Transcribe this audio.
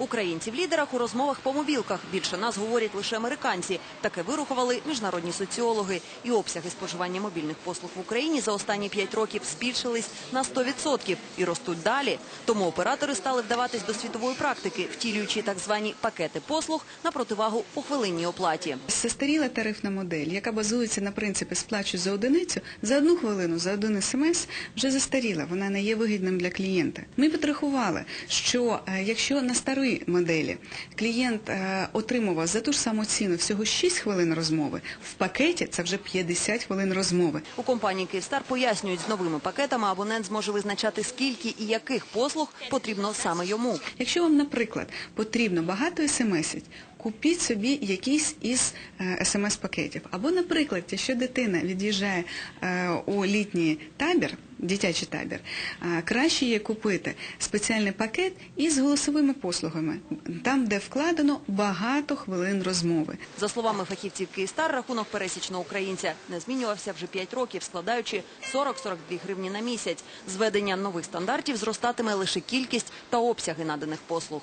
Українці в лідерах у розмовах по мобілках. Більше нас говорять лише американці. Таке вирухували міжнародні соціологи. І обсяги споживання мобільних послуг в Україні за останні 5 років збільшились на 100% і ростуть далі. Тому оператори стали вдаватись до світової практики, втілюючи так звані пакети послуг на противагу у хвилинній оплаті. Застаріла тарифна модель, яка базується на принципі сплачу за одиницю, за одну хвилину, за один смс, вже застаріла, вона не є вигідним для клієнта. Ми підрахували, що е, якщо на старій моделі клієнт е, отримував за ту ж саму ціну всього 6 хвилин розмови, в пакеті це вже 50 хвилин розмови. У компанії Київстар пояснюють, з новими пакетами абонент зможе визначати, скільки і яких послуг потрібно саме йому. Якщо вам, наприклад, потрібно багато смсів, купіть собі якийсь із е, смс-пакетів. Або, наприклад, якщо дитина від'їжджає е, у літній табір, дитячий табір, краще є купити спеціальний пакет із голосовими послугами, там, де вкладено багато хвилин розмови. За словами фахівців Київстар, рахунок пересічного українця не змінювався вже 5 років, складаючи 40-42 гривні на місяць. Зведення нових стандартів зростатиме лише кількість та обсяги наданих послуг.